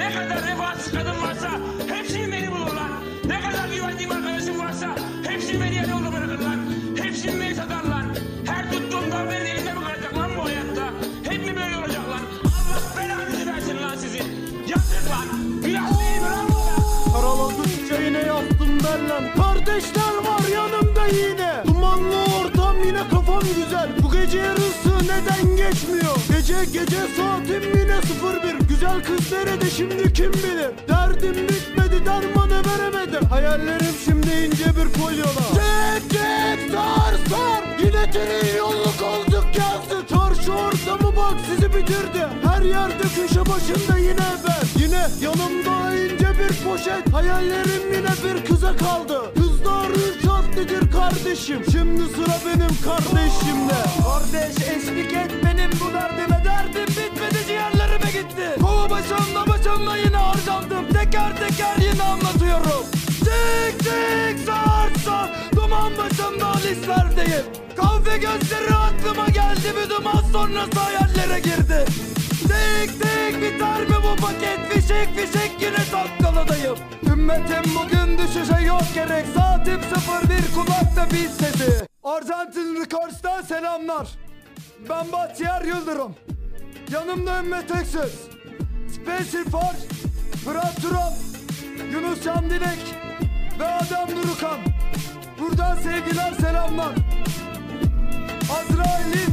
Ne kadar vefasız kadın varsa hepsini beni bulurlar. Ne kadar güvendiğim arkadaşım varsa hepsini beni yarı yolda bırakırlar. Hepsini beni satarlar. Her tuttuğum darbenin elinde mi kalacak lan bu hayatta? Hep mi böyle olacak lan? Allah belanızı versin lan sizi. Yazık lan. Biraz değil mi lan bu? Karaladıkça yine yaptım derlem Kardeşler var yanımda yine Dumanlı ortam yine kafam güzel Bu gece yarısı neden geçmiyor Gece gece saatim yine 01 Güzel kız nerede şimdi kim bilir? Derdim bitmedi dermanı veremedim. Hayallerim şimdi ince bir kolyola Tek tek sar sar Yine terin yolluk olduk yazdı Çarşı ortamı bak sizi bitirdi. Her yerde köşe başında yine ben. Yine yanımda ince bir poşet. Hayallerim yine bir kıza kaldı. Kızlar üç harflidir kardeşim. Şimdi sıra benim kardeşimde. Kardeş eşlik et benim Kova başımda yine harcandım. Teker teker yine anlatıyorum. Tek tek sar Duman başımda lislerdeyim Kahve gözleri aklıma geldi. Bir duman sonrası hayallere girdi. Tek tek biter mi bu paket? Fişek fişek yine takkaladayım. Ümmetim bugün düşüşe yok gerek. Saatim 01 kulakta bir sesi. Arjantin Records'tan selamlar. Ben Bahtiyar Yıldırım. Yanımda Ümmet Öksüz For Fırat Turan Yunus Can Ve Adam Nurukan. Buradan sevgiler selamlar. Azrail